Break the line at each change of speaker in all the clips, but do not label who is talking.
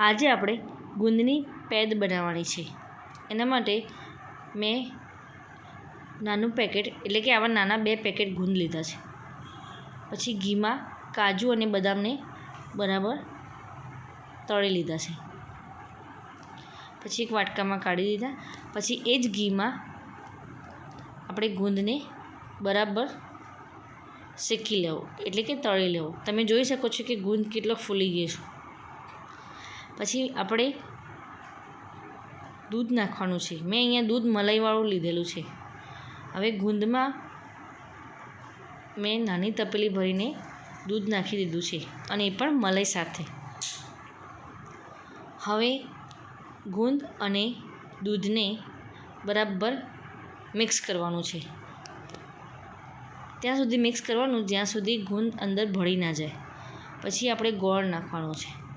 આજે આપણે ગુંદની પેદ બનાવવાની છે. એના માટે મેં નાનું પેકેટ, એટલે કે આવા નાના બે પેકેટ ગુંદ લીધા છે. પછી ઘીમાં કાજુ અને બદામને બરાબર તળી લીધા છે. પછી એક વાટકામાં કાઢી દીધા. પછી એ જ ઘીમાં આપણે ગુંદને બરાબર શેકી લેવો, એટલે કે તળી લેવો. તમે જોઈ શકો છો કે ગુંદ કેટલો ફૂલી ગયો છે. પછી આપણે દૂધ નાખવાનું છે. મેં અહીંયા દૂધ મલાઈવાળું લીધેલું છે. હવે ગુંદમાં મેં નાની તપેલી ભરીને દૂધ નાખી દીધું છે અને એ પણ મલાઈ સાથે. હવે ગુંદ અને દૂધને બરાબર મિક્સ કરવાનું છે. ત્યાં સુધી મિક્સ કરવાનું, જ્યાં સુધી ગુંદ અંદર ભળી ના જાય. પછી આપણે ગોળ નાખવાનો છે.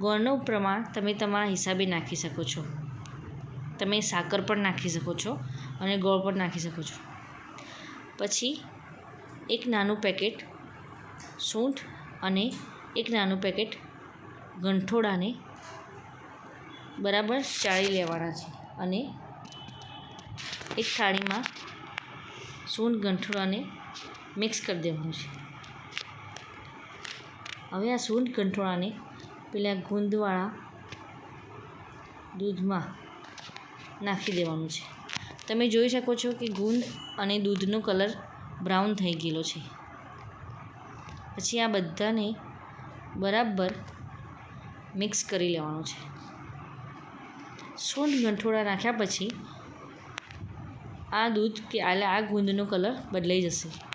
ગોળનું પ્રમાણ તમે તમારા હિસાબે નાખી શકો છો. તમે સાકર પણ નાખી શકો છો અને ગોળ પણ નાખી શકો છો. પછી એક નાનું પેકેટ સૂંઠ અને એક નાનું પેકેટ ગંઠોડાને બરાબર ચાળી લેવાના છે અને એક થાળીમાં સૂંઠ ગંઠોડાને મિક્સ કરી દેવાનું છે. હવે આ સૂંઠ ગંઠોડાને પેલા ગુંદવાળા દૂધમાં નાખી દેવાનું છે. તમે જોઈ શકો છો કે ગુંદ અને દૂધનો કલર બ્રાઉન થઈ ગયેલો છે. પછી આ બધાને બરાબર મિક્સ કરી લેવાનું છે. સૂંઠ ગંઠોડા નાખ્યા પછી આ દૂધ કે આ ગુંદનો કલર બદલાઈ જશે.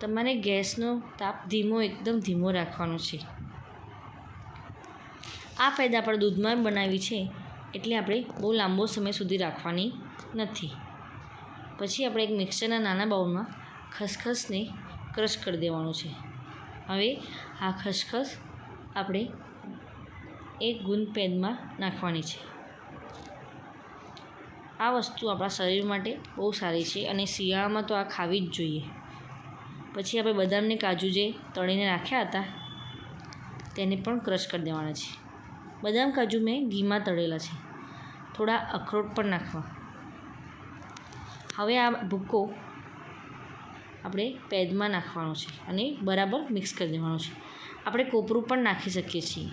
તમારે ગેસનો તાપ ધીમો, એકદમ ધીમો રાખવાનો છે. આ ફાયદા આપણે દૂધમાં બનાવી છે, એટલે આપણે બહુ લાંબો સમય સુધી રાખવાની નથી. પછી આપણે એક મિક્સરના નાના બાઉલમાં ખસખસને ક્રશ કરી દેવાનું છે. હવે આ ખસખસ આપણે એક ગુંદ પેદમાં નાખવાની છે. આ વસ્તુ આપણા શરીર માટે બહુ સારી છે અને શિયાળામાં તો આ ખાવી જ જોઈએ. પછી આપણે બદામને કાજુ જે તળીને રાખ્યા હતા, તેને પણ ક્રશ કરી દેવાના છે. બદામ કાજુ મેં ઘીમાં તળેલા છે. થોડા અખરોટ પણ નાખવા. હવે આ ભૂક્કો આપણે પેદમાં નાખવાનો છે અને બરાબર મિક્સ કરી દેવાનો છે. આપણે કોપરું પણ નાખી શકીએ છીએ.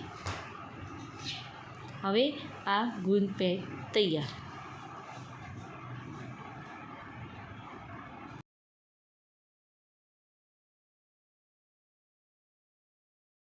હવે આ ગુંદ પેદ તૈયાર.